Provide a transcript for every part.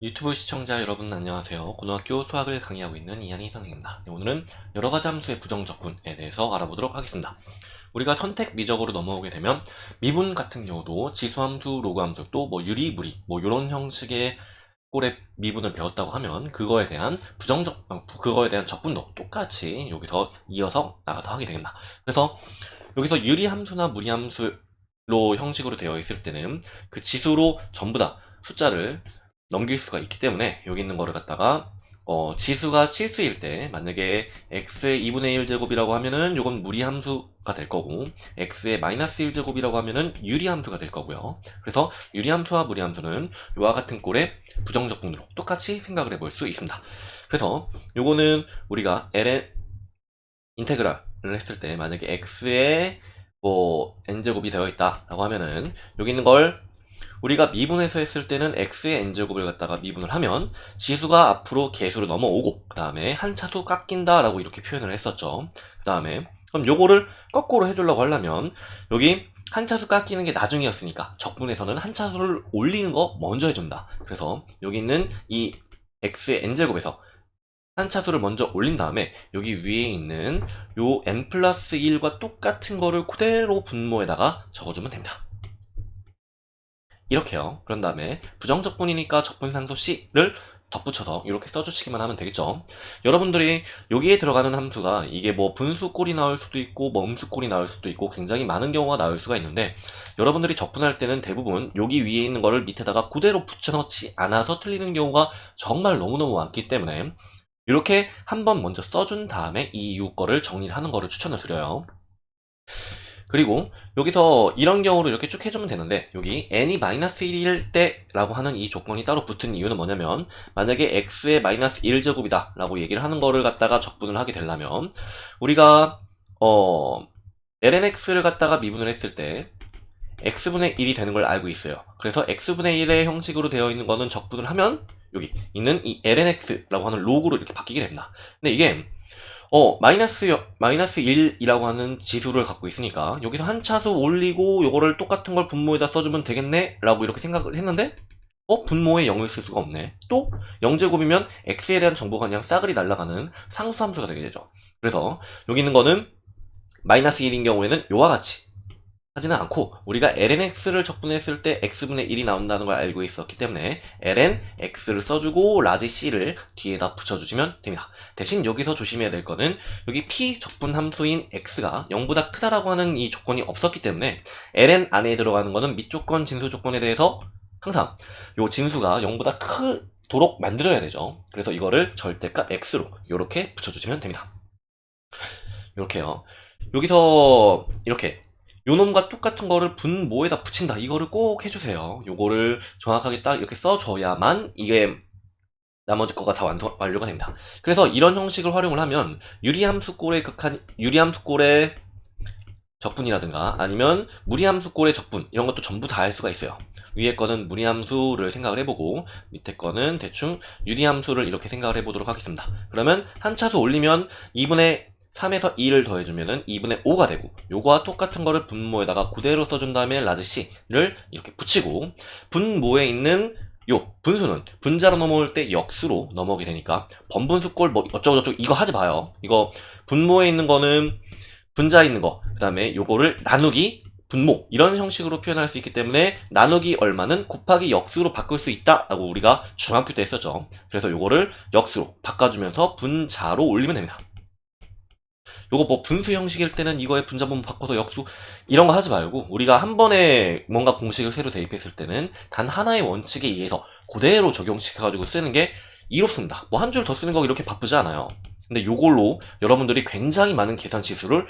유튜브 시청자 여러분 안녕하세요. 고등학교 수학을 강의하고 있는 이한희 선생입니다. 네, 오늘은 여러 가지 함수의 부정적분에 대해서 알아보도록 하겠습니다. 우리가 선택 미적으로 넘어오게 되면 미분 같은 경우도 지수함수, 로그함수 또 뭐 유리, 무리 뭐 이런 형식의 꼴의 미분을 배웠다고 하면 그거에 대한 부정적 어, 그거에 대한 적분도 똑같이 여기서 이어서 나가서 하게 됩니다. 그래서 여기서 유리 함수나 무리 함수로 형식으로 되어 있을 때는 그 지수로 전부 다 숫자를 넘길 수가 있기 때문에 여기 있는 거를 갖다가 어, 지수가 실수일 때 만약에 x의 2분의 1 제곱이라고 하면은 요건 무리함수가 될 거고 x의 마이너스 1 제곱이라고 하면은 유리함수가 될 거고요. 그래서 유리함수와 무리함수는 요와 같은 꼴의 부정적분으로 똑같이 생각을 해볼 수 있습니다. 그래서 요거는 우리가 ln 인테그랄을 했을 때 만약에 x의 뭐 n제곱이 되어 있다라고 하면은 여기 있는 걸 우리가 미분해서 했을 때는 x의 n제곱을 갖다가 미분을 하면 지수가 앞으로 개수로 넘어오고 그 다음에 한 차수 깎인다 라고 이렇게 표현을 했었죠. 그 다음에 그럼 요거를 거꾸로 해주려고 하려면 여기 한 차수 깎이는 게 나중이었으니까 적분에서는 한 차수를 올리는 거 먼저 해준다. 그래서 여기 있는 이 x의 n제곱에서 한 차수를 먼저 올린 다음에 여기 위에 있는 요 n 플러스 1과 똑같은 거를 그대로 분모에다가 적어주면 됩니다. 이렇게요. 그런 다음에 부정적분이니까 적분상도 C를 덧붙여서 이렇게 써주시기만 하면 되겠죠. 여러분들이 여기에 들어가는 함수가 이게 뭐 분수꼴이 나올 수도 있고 뭐 음수꼴이 나올 수도 있고 굉장히 많은 경우가 나올 수가 있는데 여러분들이 적분할 때는 대부분 여기 위에 있는 거를 밑에다가 그대로 붙여넣지 않아서 틀리는 경우가 정말 너무너무 많기 때문에 이렇게 한번 먼저 써준 다음에 이 이후 거를 정리를 하는 거를 추천을 드려요. 그리고 여기서 이런 경우로 이렇게 쭉 해주면 되는데 여기 n이 마이너스 1일 때라고 하는 이 조건이 따로 붙은 이유는 뭐냐면 만약에 x의 마이너스 1제곱이다 라고 얘기를 하는 거를 갖다가 적분을 하게 되려면 우리가 어 lnx를 갖다가 미분을 했을 때 x분의 1이 되는 걸 알고 있어요. 그래서 x분의 1의 형식으로 되어 있는 거는 적분을 하면 여기 있는 이 lnx라고 하는 로그로 이렇게 바뀌게 됩니다. 근데 이게 어, 마이너스, 여- 마이너스 1이라고 하는 지수를 갖고 있으니까, 여기서 한 차수 올리고, 요거를 똑같은 걸 분모에다 써주면 되겠네? 라고 이렇게 생각을 했는데, 어, 분모에 0을 쓸 수가 없네. 또, 0제곱이면 x에 대한 정보가 그냥 싸그리 날아가는 상수함수가 되게 되죠. 그래서, 여기 있는 거는, 마이너스 1인 경우에는 요와 같이, 하지는 않고, 우리가 lnx를 적분했을 때 x분의 1이 나온다는 걸 알고 있었기 때문에, ln x를 써주고, 라지 c를 뒤에다 붙여주시면 됩니다. 대신 여기서 조심해야 될 거는 여기 p 적분 함수인 x가 0보다 크다라고 하는 이 조건이 없었기 때문에 ln 안에 들어가는 거는 밑조건 진수 조건에 대해서 항상 요 진수가 0보다 크도록 만들어야 되죠. 그래서 이거를 절대값 x로 이렇게 붙여주시면 됩니다. 이렇게요. 여기서 이렇게 요놈과 똑같은 거를 분모에다 붙인다. 이거를 꼭 해주세요. 요거를 정확하게 딱 이렇게 써줘야만 이게 나머지 거가 다 완성, 완료가 됩니다. 그래서 이런 형식을 활용을 하면 유리함수꼴의 극한, 유리함수꼴의 적분이라든가 아니면 무리함수꼴의 적분 이런 것도 전부 다 할 수가 있어요. 위에 거는 무리함수를 생각을 해보고 밑에 거는 대충 유리함수를 이렇게 생각을 해보도록 하겠습니다. 그러면 한 차수 올리면 2분의 3에서 2를 더해주면은 2분의 5가 되고 요거와 똑같은 거를 분모에다가 그대로 써준 다음에 라지 C를 이렇게 붙이고 분모에 있는 요 분수는 분자로 넘어올 때 역수로 넘어오게 되니까 번분수꼴 뭐 어쩌고 저쩌고 이거 하지 마요. 이거 분모에 있는 거는 분자에 있는 거, 그 다음에 요거를 나누기 분모 이런 형식으로 표현할 수 있기 때문에 나누기 얼마는 곱하기 역수로 바꿀 수 있다라고 우리가 중학교 때 했었죠. 그래서 요거를 역수로 바꿔주면서 분자로 올리면 됩니다. 요거 뭐 분수 형식일 때는 이거에 분자분 바꿔서 역수 이런 거 하지 말고 우리가 한 번에 뭔가 공식을 새로 대입했을 때는 단 하나의 원칙에 의해서 그대로 적용시켜가지고 쓰는 게 이롭습니다. 뭐 한 줄 더 쓰는 거 이렇게 바쁘지 않아요. 근데 요걸로 여러분들이 굉장히 많은 계산 지수를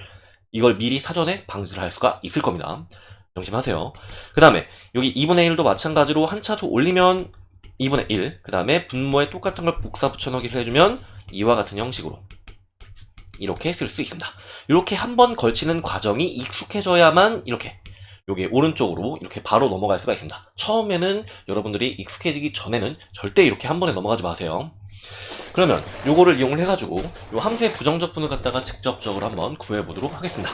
이걸 미리 사전에 방지를 할 수가 있을 겁니다. 명심하세요. 그 다음에 여기 2분의 1도 마찬가지로 한 차수 올리면 2분의 1, 그 다음에 분모에 똑같은 걸 복사 붙여넣기를 해주면 이와 같은 형식으로 이렇게 쓸 수 있습니다. 이렇게 한 번 걸치는 과정이 익숙해져야만 이렇게 요게 오른쪽으로 이렇게 바로 넘어갈 수가 있습니다. 처음에는 여러분들이 익숙해지기 전에는 절대 이렇게 한 번에 넘어가지 마세요. 그러면 요거를 이용을 해가지고 요 함수의 부정적분을 갖다가 직접적으로 한번 구해보도록 하겠습니다.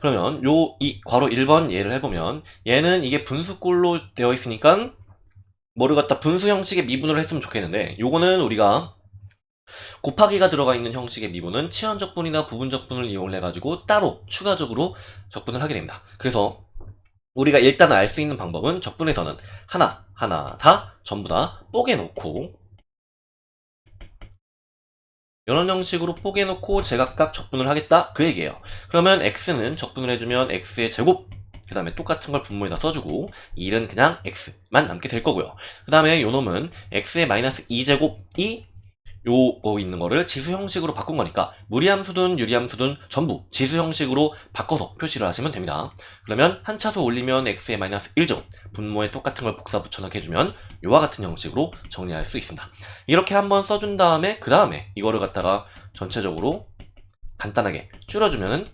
그러면 요 이 괄호 1번 예를 해보면 얘는 이게 분수꼴로 되어 있으니까 뭐를 갖다 분수 형식의 미분을 했으면 좋겠는데 요거는 우리가 곱하기가 들어가 있는 형식의 미분은 치환 적분이나 부분 적분을 이용해 가지고 따로 추가적으로 적분을 하게 됩니다. 그래서 우리가 일단 알 수 있는 방법은 적분에서는 하나, 하나, 다 전부 다 뽀개놓고 이런 형식으로 뽀개놓고 제각각 적분을 하겠다 그 얘기예요. 그러면 x는 적분을 해주면 x의 제곱 그 다음에 똑같은 걸 분모에다 써주고 1은 그냥 x만 남게 될 거고요. 그 다음에 요 놈은 x의 마이너스 2제곱이 요거 있는 거를 지수 형식으로 바꾼 거니까 무리함수든 유리함수든 전부 지수 형식으로 바꿔서 표시를 하시면 됩니다. 그러면 한 차수 올리면 x의 마이너스 1제곱 분모에 똑같은 걸 복사 붙여넣기 해주면 요와 같은 형식으로 정리할 수 있습니다. 이렇게 한번 써준 다음에 그 다음에 이거를 갖다가 전체적으로 간단하게 줄여주면은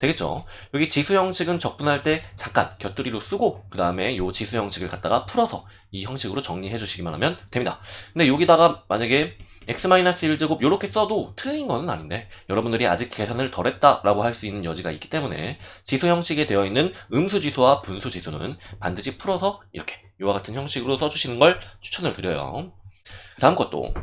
되겠죠. 여기 지수 형식은 적분할 때 잠깐 곁들이로 쓰고 그 다음에 요 지수 형식을 갖다가 풀어서 이 형식으로 정리해 주시기만 하면 됩니다. 근데 여기다가 만약에 x-1제곱 이렇게 써도 틀린 거는 아닌데 여러분들이 아직 계산을 덜 했다라고 할 수 있는 여지가 있기 때문에 지수 형식에 되어 있는 음수 지수와 분수 지수는 반드시 풀어서 이렇게 이와 같은 형식으로 써주시는 걸 추천을 드려요. 다음 것도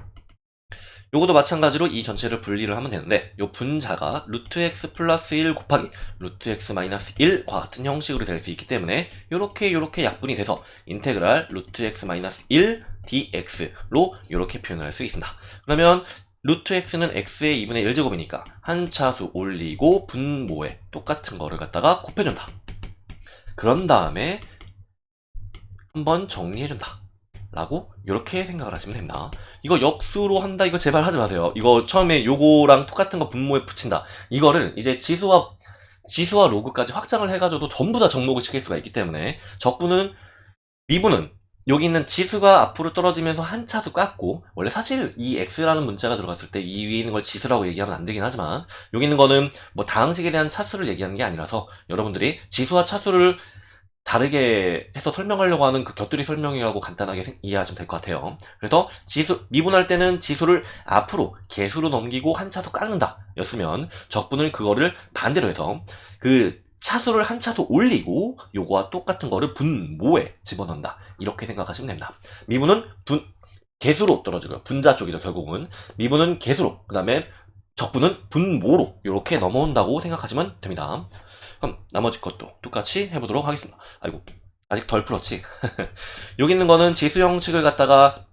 요것도 마찬가지로 이 전체를 분리를 하면 되는데 요 분자가 루트 x 플러스 1 곱하기 루트 x 마이너스 1과 같은 형식으로 될 수 있기 때문에 요렇게 요렇게 약분이 돼서 인테그랄 루트 x 마이너스 1 dx로 요렇게 표현할 수 있습니다. 그러면 루트 x는 x의 2분의 1제곱이니까 한 차수 올리고 분모에 똑같은 거를 갖다가 곱해준다. 그런 다음에 한번 정리해준다. 라고 이렇게 생각을 하시면 됩니다. 이거 역수로 한다 이거 제발 하지 마세요. 이거 처음에 요거랑 똑같은 거 분모에 붙인다. 이거를 이제 지수와 지수와 로그까지 확장을 해가지고도 전부 다 정목을 시킬 수가 있기 때문에 적분은 미분은 여기 있는 지수가 앞으로 떨어지면서 한 차수 깎고 원래 사실 이 x라는 문자가 들어갔을 때 이 위에 있는 걸 지수라고 얘기하면 안 되긴 하지만 여기 있는 거는 뭐 다항식에 대한 차수를 얘기하는 게 아니라서 여러분들이 지수와 차수를 다르게 해서 설명하려고 하는 그 곁들이 설명이라고 간단하게 생- 이해하시면 될 것 같아요. 그래서 지수, 미분할 때는 지수를 앞으로 개수로 넘기고 한 차수 깎는다 였으면 적분을 그거를 반대로 해서 그 차수를 한 차수 올리고 요거와 똑같은 거를 분모에 집어넣는다. 이렇게 생각하시면 됩니다. 미분은 분, 개수로 떨어지고요. 분자 쪽이죠, 결국은. 미분은 개수로, 그 다음에 적분은 분모로 이렇게 넘어온다고 생각하시면 됩니다. 그럼 나머지 것도 똑같이 해보도록 하겠습니다. 아이고 아직 덜 풀었지. 여기 있는 거는 지수 형식을 갖다가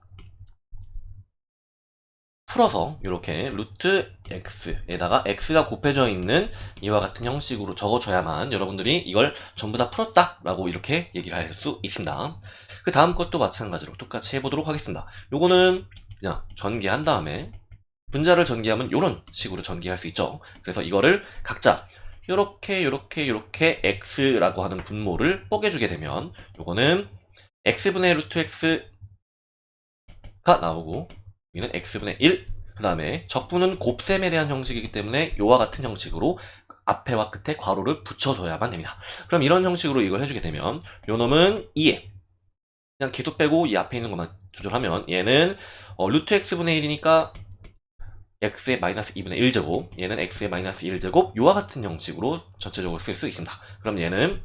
풀어서 이렇게 루트 x에다가 x가 곱해져 있는 이와 같은 형식으로 적어줘야만 여러분들이 이걸 전부 다 풀었다라고 이렇게 얘기를 할 수 있습니다. 그 다음 것도 마찬가지로 똑같이 해보도록 하겠습니다. 요거는 그냥 전개한 다음에 분자를 전개하면 이런 식으로 전개할 수 있죠. 그래서 이거를 각자 요렇게 요렇게 요렇게 x라고 하는 분모를 뽀개주게 되면 요거는 x분의 루트 x가 나오고 여기는 x분의 1, 그 다음에 적분은 곱셈에 대한 형식이기 때문에 요와 같은 형식으로 앞에와 끝에 괄호를 붙여줘야만 됩니다. 그럼 이런 형식으로 이걸 해주게 되면 요 놈은 2에 그냥 기도 빼고 이 앞에 있는 것만 조절하면 얘는 어, 루트 x분의 1이니까 x의 마이너스 2분의 1제곱 얘는 x의 마이너스 1제곱 요와 같은 형식으로 전체적으로 쓸 수 있습니다. 그럼 얘는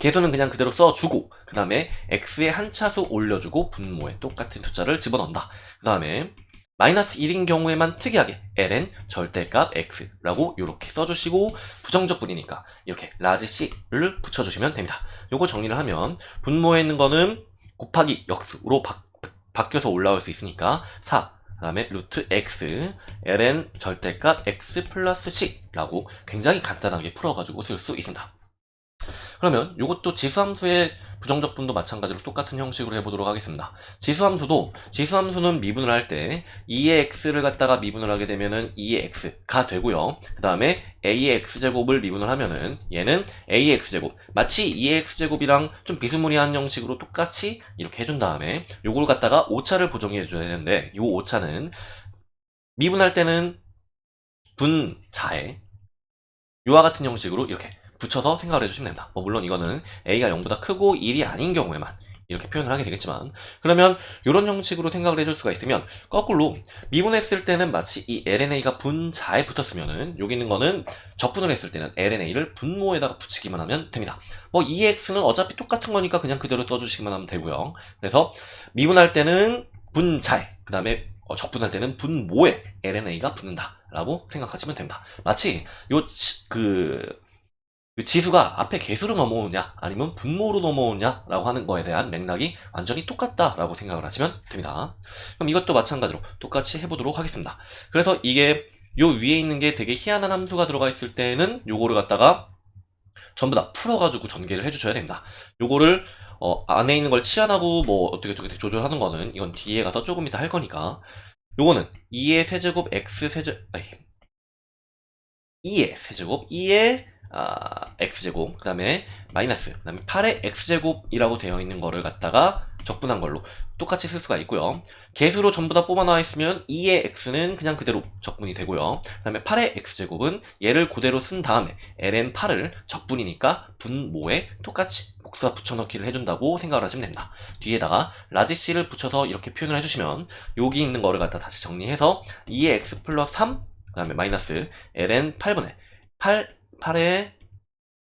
개수는 그냥 그대로 써주고 그 다음에 x의 한 차수 올려주고 분모에 똑같은 숫자를 집어넣는다. 그 다음에 마이너스 1인 경우에만 특이하게 ln 절대값 x라고 이렇게 써주시고 부정적분이니까 이렇게 라지 c를 붙여주시면 됩니다. 요거 정리를 하면 분모에 있는 거는 곱하기 역수로 바, 바뀌어서 올라올 수 있으니까 4그 다음에 루트 x ln 절대값 x 플러스 c라고 굉장히 간단하게 풀어가지고 쓸 수 있습니다. 그러면 이것도 지수함수의 부정적분도 마찬가지로 똑같은 형식으로 해보도록 하겠습니다. 지수함수도 지수함수는 미분을 할 때 2의 x를 갖다가 미분을 하게 되면은 2의 x가 되고요. 그 다음에 a의 x제곱을 미분을 하면은 얘는 a의 x제곱 마치 2의 x제곱이랑 좀 비스무리한 형식으로 똑같이 이렇게 해준 다음에 요걸 갖다가 오차를 보정해 줘야 되는데 요 오차는 미분할 때는 분자에 요와 같은 형식으로 이렇게 붙여서 생각을 해주시면 됩니다. 뭐 물론 이거는 a가 0보다 크고 1이 아닌 경우에만 이렇게 표현을 하게 되겠지만 그러면 이런 형식으로 생각을 해줄 수가 있으면 거꾸로 미분했을 때는 마치 이 LNA가 분자에 붙었으면은 여기 있는 거는 적분을 했을 때는 LNA를 분모에다가 붙이기만 하면 됩니다. 뭐 EX는 어차피 똑같은 거니까 그냥 그대로 써주시기만 하면 되고요. 그래서 미분할 때는 분자에 그 다음에 적분할 때는 분모에 LNA가 붙는다라고 생각하시면 됩니다. 마치 요 그 그 지수가 앞에 개수로 넘어오냐 아니면 분모로 넘어오냐라고 하는 거에 대한 맥락이 완전히 똑같다라고 생각을 하시면 됩니다. 그럼 이것도 마찬가지로 똑같이 해보도록 하겠습니다. 그래서 이게 요 위에 있는 게 되게 희한한 함수가 들어가 있을 때는 요거를 갖다가 전부 다 풀어가지고 전개를 해주셔야 됩니다. 요거를 어, 안에 있는 걸 치환하고 뭐 어떻게 어떻게 조절하는 거는 이건 뒤에 가서 조금 이따 할 거니까 요거는 2의 세제곱 x 세제 아니 2의 세제곱 2의 아, x제곱, 그 다음에 마이너스, 그 다음에 8의 x제곱이라고 되어 있는 거를 갖다가 적분한 걸로 똑같이 쓸 수가 있고요. 개수로 전부 다 뽑아 나와 있으면 2의 x는 그냥 그대로 적분이 되고요. 그 다음에 8의 x제곱은 얘를 그대로 쓴 다음에 ln8을 적분이니까 분모에 똑같이 복수와 붙여넣기를 해준다고 생각을 하시면 됩니다. 뒤에다가 라지 c를 붙여서 이렇게 표현을 해주시면 여기 있는 거를 갖다 다시 정리해서 2의 x 플러스 3, 그 다음에 마이너스 ln 8분의 8 8의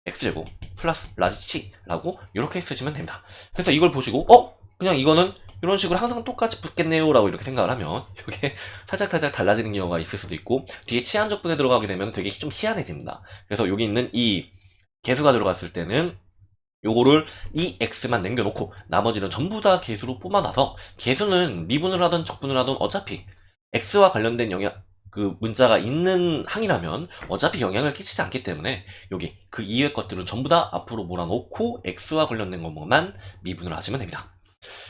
x제곱 플러스 라지 치라고 이렇게 쓰시면 됩니다. 그래서 이걸 보시고 어? 그냥 이거는 이런 식으로 항상 똑같이 붙겠네요 라고 이렇게 생각을 하면 이게 살짝살짝 달라지는 경우가 있을 수도 있고 뒤에 치안적분에 들어가게 되면 되게 좀 희한해집니다. 그래서 여기 있는 이 개수가 들어갔을 때는 요거를 이 x만 남겨놓고 나머지는 전부 다 개수로 뽑아놔서 개수는 미분을 하든 적분을 하든 어차피 x와 관련된 영역 그 문자가 있는 항이라면 어차피 영향을 끼치지 않기 때문에 여기 그 이외의 것들은 전부 다 앞으로 몰아놓고 x와 관련된 것만 미분을 하시면 됩니다.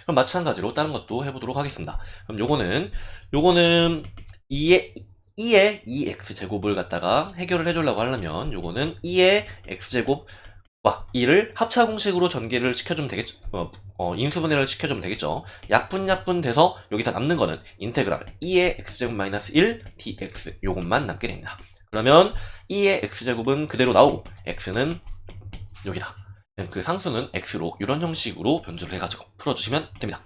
그럼 마찬가지로 다른 것도 해보도록 하겠습니다. 그럼 요거는 요거는 2의 2의 2x 제곱을 갖다가 해결을 해주려고 하려면 요거는 2의 x 제곱 와, 이를 합차 공식으로 전개를 시켜주면 되겠죠. 어, 어, 인수분해를 시켜주면 되겠죠. 약분 약분 돼서 여기서 남는 거는 인테그랄 2의 x제곱 마이너스 1 dx 요것만 남게 됩니다. 그러면 2의 x제곱은 그대로 나오고 x는 여기다. 그 상수는 x로 이런 형식으로 변주를 해가지고 풀어주시면 됩니다.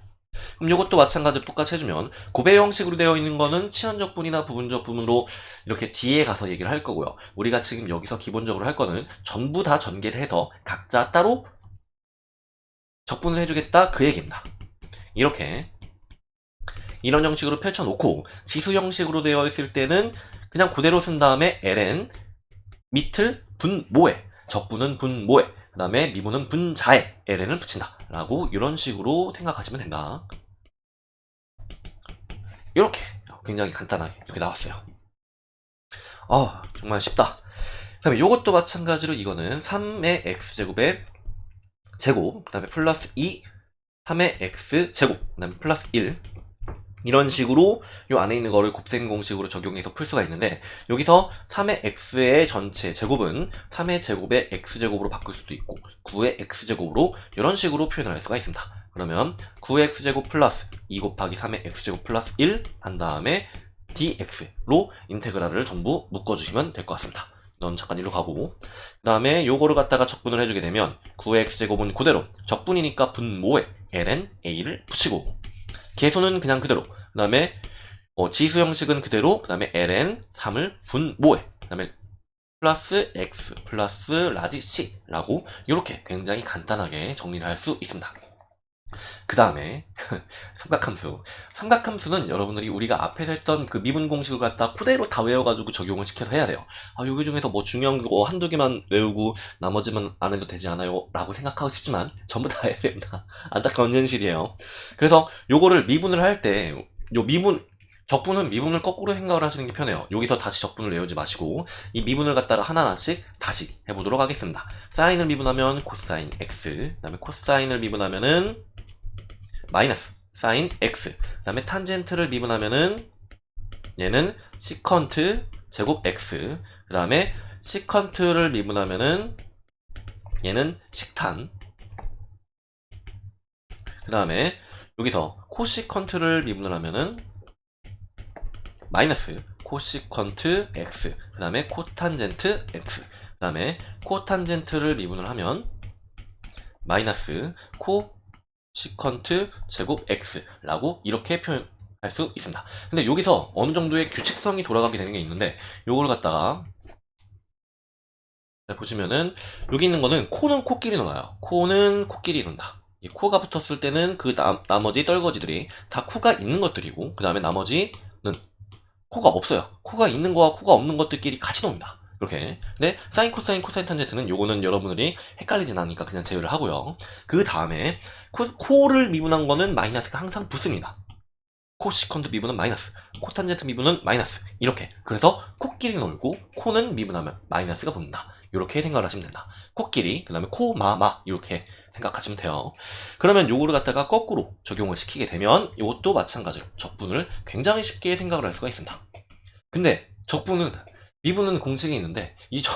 그럼 이것도 마찬가지로 똑같이 해주면 고배 형식으로 되어 있는 거는 치환적 분이나 부분적 부분으로 이렇게 뒤에 가서 얘기를 할 거고요. 우리가 지금 여기서 기본적으로 할 거는 전부 다 전개를 해서 각자 따로 적분을 해주겠다 그 얘기입니다. 이렇게 이런 형식으로 펼쳐놓고 지수 형식으로 되어 있을 때는 그냥 그대로 쓴 다음에 ln 밑을 분모에 적분은 분모에 그 다음에 미분은 분자에 ln을 붙인다 라고 이런 식으로 생각하시면 된다. 이렇게 굉장히 간단하게 이렇게 나왔어요. 아 정말 쉽다. 그 다음에 이것도 마찬가지로 이거는 3의 x제곱의 제곱 그 다음에 플러스 2 3의 x제곱 그 다음에 플러스 1 이런 식으로 요 안에 있는 거를 곱셈 공식으로 적용해서 풀 수가 있는데 여기서 3의 x의 전체 제곱은 3의 제곱의 x제곱으로 바꿀 수도 있고 9의 x제곱으로 이런 식으로 표현을 할 수가 있습니다. 그러면 9의 x제곱 플러스 2 곱하기 3의 x제곱 플러스 1 한 다음에 dx로 인테그랄을 전부 묶어주시면 될 것 같습니다. 넌 잠깐 이리로 가고 그 다음에 요거를 갖다가 적분을 해주게 되면 9의 x제곱은 그대로 적분이니까 분모에 ln a를 붙이고 개수는 그냥 그대로. 그 다음에 어, 지수 형식은 그대로. 그 다음에 ln 3을 분모에. 그 다음에 플러스 x 플러스 라지 c라고 이렇게 굉장히 간단하게 정리를 할 수 있습니다. 그 다음에 삼각함수. 삼각함수는 여러분들이 우리가 앞에서 했던 그 미분 공식을 갖다 그대로 다 외워가지고 적용을 시켜서 해야 돼요. 아, 여기 중에서 뭐 중요한 거 한두 개만 외우고 나머지만 안 해도 되지 않아요? 라고 생각하고 싶지만 전부 다 해야 됩니다. 안타까운 현실이에요. 그래서 요거를 미분을 할 때, 요 미분, 적분은 미분을 거꾸로 생각을 하시는 게 편해요. 여기서 다시 적분을 외우지 마시고 이 미분을 갖다가 하나하나씩 다시 해보도록 하겠습니다. 사인을 미분하면 코사인 x, 그 다음에 코사인을 미분하면은 마이너스 사인 x. 그 다음에 탄젠트를 미분하면은 얘는 시컨트 제곱 x. 그 다음에 시컨트를 미분하면은 얘는 식탄. 그 다음에 여기서 코시컨트를 미분을 하면은 마이너스 코시컨트 x. 그 다음에 코탄젠트 x. 그 다음에 코탄젠트를 미분을 하면 마이너스 코 시컨트 제곱 x라고 이렇게 표현 할 수 있습니다. 근데 여기서 어느 정도의 규칙성이 돌아가게 되는 게 있는데 요걸 갖다가 자, 보시면은 여기 있는 거는 코는 코끼리 놀아요. 코는 코끼리 논다. 이 코가 붙었을 때는 그 나, 나머지 떨거지들이 다 코가 있는 것들이고 그 다음에 나머지는 코가 없어요. 코가 있는 거와 코가 없는 것들끼리 같이 놉니다. 이렇게. 근데 사인, 코사인, 코사인 탄젠트는 요거는 여러분들이 헷갈리진 않으니까 그냥 제외를 하고요. 그 다음에 코, 를 미분한 거는 마이너스가 항상 붙습니다. 코시컨트 미분은 마이너스, 코탄젠트 미분은 마이너스. 이렇게. 그래서 코끼리 놀고 코는 미분하면 마이너스가 붙는다. 이렇게 생각을 하시면 된다. 코끼리, 그 다음에 코, 마, 마 이렇게 생각하시면 돼요. 그러면 요거를 갖다가 거꾸로 적용을 시키게 되면 이것도 마찬가지로 적분을 굉장히 쉽게 생각을 할 수가 있습니다. 근데 적분은 미분은 공식이 있는데 이 적,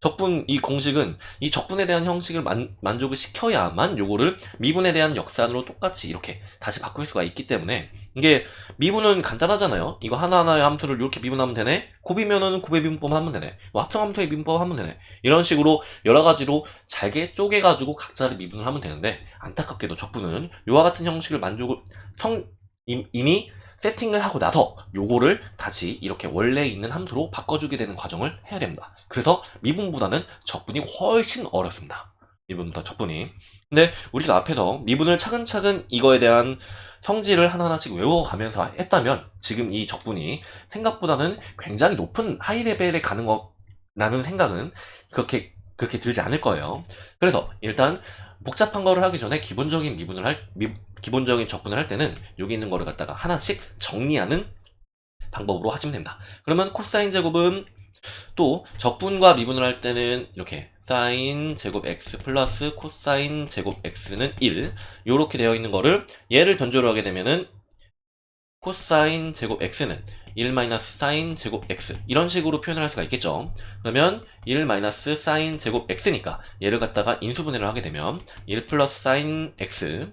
적분 이 공식은 이 적분에 대한 형식을 만, 만족을 시켜야만 요거를 미분에 대한 역산으로 똑같이 이렇게 다시 바꿀 수가 있기 때문에 이게 미분은 간단하잖아요. 이거 하나하나의 함수를 이렇게 미분하면 되네. 곱이면은 곱의 미분법 하면 되네. 뭐 합성 함수의 미분법 하면 되네. 이런 식으로 여러 가지로 잘게 쪼개 가지고 각자를 미분을 하면 되는데 안타깝게도 적분은 요와 같은 형식을 만족을 성 임- 이미 세팅을 하고 나서 요거를 다시 이렇게 원래 있는 함수로 바꿔주게 되는 과정을 해야 됩니다. 그래서 미분보다는 적분이 훨씬 어렵습니다. 미분보다 적분이. 근데 우리가 앞에서 미분을 차근차근 이거에 대한 성질을 하나하나씩 외워가면서 했다면 지금 이 적분이 생각보다는 굉장히 높은 하이 레벨에 가는 거라는 생각은 그렇게 그렇게 들지 않을 거예요. 그래서 일단 복잡한 거를 하기 전에 기본적인 미분을 할 미- 기본적인 적분을 할 때는 여기 있는 거를 갖다가 하나씩 정리하는 방법으로 하시면 됩니다. 그러면 코사인 제곱은 또 적분과 미분을 할 때는 이렇게 사인 제곱 x 플러스 코사인 제곱 x는 1 이렇게 되어 있는 거를 얘를 변조를 하게 되면은 코사인 제곱 x는 1 마이너스 사인 제곱 x 이런 식으로 표현을 할 수가 있겠죠. 그러면 1 마이너스 사인 제곱 x니까 얘를 갖다가 인수분해를 하게 되면 1 플러스 사인 x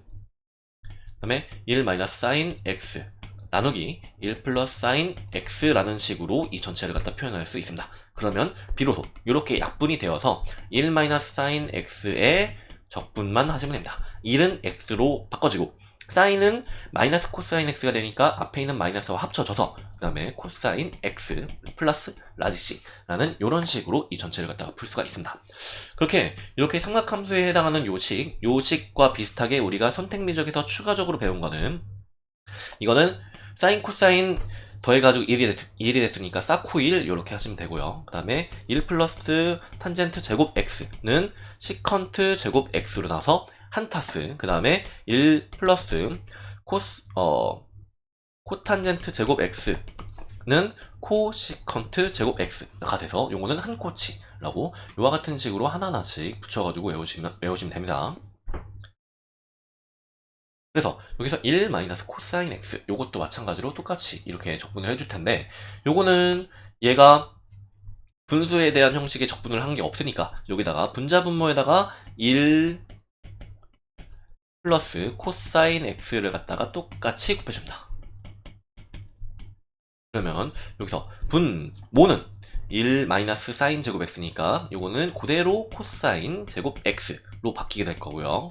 그 다음에 1 마이너스 사인 x 나누기 1 플러스 사인 x라는 식으로 이 전체를 갖다 표현할 수 있습니다. 그러면 비로소 이렇게 약분이 되어서 1 마이너스 사인 x의 적분만 하시면 됩니다. 1은 x로 바꿔지고 사인은 마이너스 코사인 x가 되니까 앞에 있는 마이너스와 합쳐져서 그 다음에 코사인 x 플러스 라지 c라는 이런 식으로 이 전체를 갖다가 풀 수가 있습니다. 그렇게 이렇게 삼각함수에 해당하는 요식, 요식과 비슷하게 우리가 선택미적에서 추가적으로 배운 거는 이거는 사인 코사인 더해가지고 1이, 됐, 1이 됐으니까 사코 1 이렇게 하시면 되고요. 그 다음에 1 플러스 탄젠트 제곱 x는 시컨트 제곱 x로 나서 한 타스 그 다음에 1 플러스 코스 어 코탄젠트 제곱 x는 코시컨트 제곱 x가 돼서 요거는 한 코치라고 요와 같은 식으로 하나하나씩 붙여가지고 외우시면 외우시면 됩니다. 그래서 여기서 1 마이너스 코사인 x 요것도 마찬가지로 똑같이 이렇게 적분을 해줄 텐데 요거는 얘가 분수에 대한 형식의 적분을 한 게 없으니까 여기다가 분자 분모에다가 1 플러스 코사인 x를 갖다가 똑같이 곱해줍니다. 그러면 여기서 분 모는 1 마이너스 사인 제곱 x니까 요거는 그대로 코사인 제곱 x로 바뀌게 될 거고요.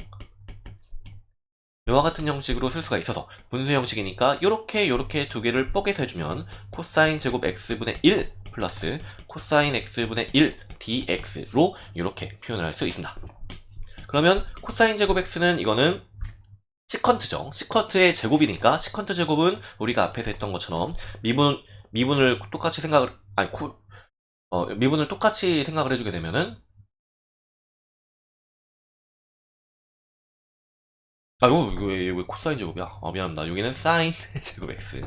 이와 같은 형식으로 쓸 수가 있어서 분수 형식이니까 요렇게 요렇게 두 개를 뽀개서 해주면 코사인 제곱 x분의 1 플러스 코사인 x분의 1 dx로 이렇게 표현을 할수 있습니다. 그러면 코사인 제곱 x는 이거는 시컨트죠. 시컨트의 제곱이니까 시컨트 제곱은 우리가 앞에서 했던 것처럼 미분 미분을 똑같이 생각을 아니 코, 어, 미분을 똑같이 생각을 해주게 되면은 아 이거 이거 왜, 왜 코사인 제곱이야? 아 미안합니다. 여기는 사인 제곱 x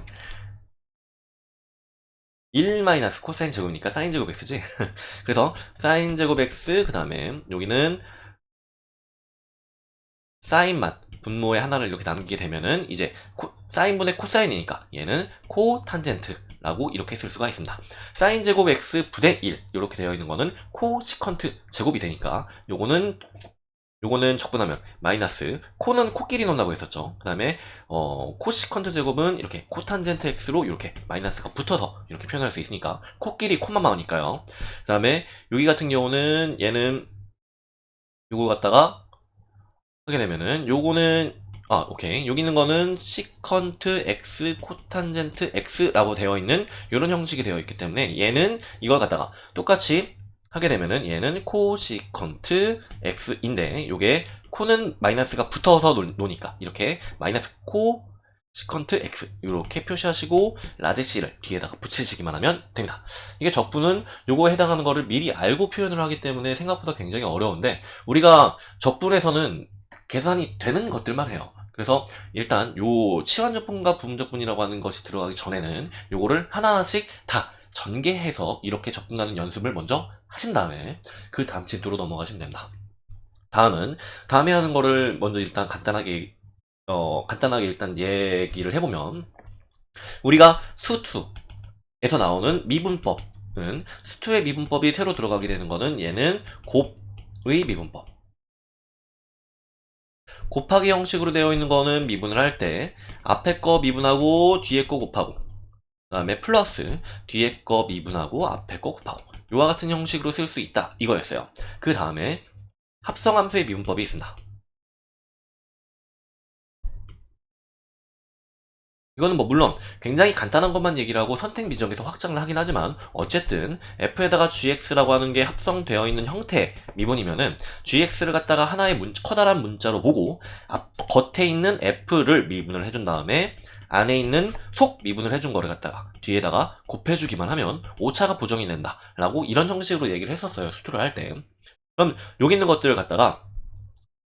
1 마이너스 코사인 제곱이니까 사인 제곱 x지. 그래서 사인 제곱 x 그 다음에 여기는 사인만 분모의 하나를 이렇게 남기게 되면은 이제 코, 사인분의 코사인이니까 얘는 코 탄젠트 라고 이렇게 쓸 수가 있습니다. 사인 제곱 x 부대 1 이렇게 되어 있는 거는 코 시컨트 제곱이 되니까 요거는 요거는 적분하면 마이너스 코는 코끼리 논다고 했었죠. 그 다음에 어, 코시컨트 제곱은 이렇게 코탄젠트 x로 이렇게 마이너스가 붙어서 이렇게 표현할 수 있으니까 코끼리 코만 나오니까요. 그 다음에 여기 같은 경우는 얘는 요거 갖다가 하게 되면은 요거는 아, 오케이. 여기 있는 거는 시컨트 x, 코탄젠트 x라고 되어 있는 이런 형식이 되어 있기 때문에 얘는 이걸 갖다가 똑같이 하게 되면은 얘는 코시컨트 x인데 요게 코는 마이너스가 붙어서 노, 노니까 이렇게 마이너스 코 시컨트 x 이렇게 표시하시고 라지 c를 뒤에다가 붙이시기만 하면 됩니다. 이게 적분은 요거에 해당하는 거를 미리 알고 표현을 하기 때문에 생각보다 굉장히 어려운데 우리가 적분에서는 계산이 되는 것들만 해요. 그래서 일단 요 치환적분과 부분적분이라고 하는 것이 들어가기 전에는 요거를 하나하나씩 다 전개해서 이렇게 적분하는 연습을 먼저 하신 다음에 그 다음 진도로 넘어가시면 됩니다. 다음은 다음에 하는 거를 먼저 일단 간단하게 어 간단하게 일단 얘기를 해보면 우리가 수투에서 나오는 미분법은 수투의 미분법이 새로 들어가게 되는 거는 얘는 곱의 미분법 곱하기 형식으로 되어 있는 거는 미분을 할 때 앞에 거 미분하고 뒤에 거 곱하고 그 다음에 플러스 뒤에 거 미분하고 앞에 거 곱하고 이와 같은 형식으로 쓸 수 있다 이거였어요. 그 다음에 합성함수의 미분법이 있습니다 이거는 뭐 물론 굉장히 간단한 것만 얘기를 하고 선택 미적에서 확장을 하긴 하지만 어쨌든 f에다가 gx라고 하는 게 합성되어 있는 형태 미분이면은 gx를 갖다가 하나의 문, 커다란 문자로 보고 앞, 겉에 있는 f를 미분을 해준 다음에 안에 있는 속 미분을 해준 거를 갖다가 뒤에다가 곱해주기만 하면 오차가 보정이 된다 라고 이런 형식으로 얘기를 했었어요 수투를 할 때. 그럼 여기 있는 것들을 갖다가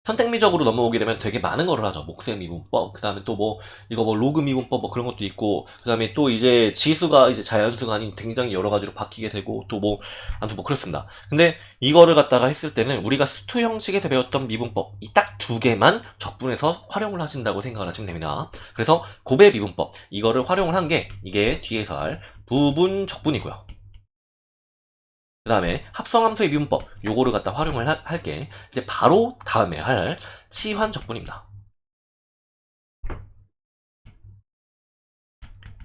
선택미적으로 넘어오게 되면 되게 많은 거를 하죠. 목색 미분법, 그 다음에 또 뭐, 이거 뭐 로그 미분법 뭐 그런 것도 있고, 그 다음에 또 이제 지수가 이제 자연수가 아닌 굉장히 여러 가지로 바뀌게 되고, 또 뭐, 아무튼 뭐 그렇습니다. 근데 이거를 갖다가 했을 때는 우리가 수투 형식에서 배웠던 미분법, 이 딱 두 개만 적분해서 활용을 하신다고 생각을 하시면 됩니다. 그래서 고배 미분법, 이거를 활용을 한 게 이게 뒤에서 할 부분 적분이고요. 그 다음에 합성함수의 미분법 요거를 갖다 활용을 하- 할게. 이제 바로 다음에 할 치환 적분입니다.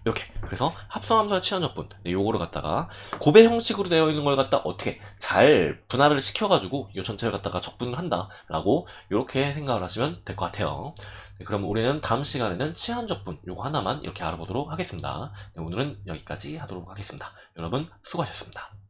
이렇게. 그래서 합성함수와 치환 적분. 네, 요거를 갖다가 고배 형식으로 되어 있는 걸 갖다 어떻게 잘 분할을 시켜가지고 이 전체를 갖다가 적분을 한다 라고 이렇게 생각을 하시면 될 것 같아요. 네, 그럼 우리는 다음 시간에는 치환 적분 요거 하나만 이렇게 알아보도록 하겠습니다. 네, 오늘은 여기까지 하도록 하겠습니다. 여러분 수고하셨습니다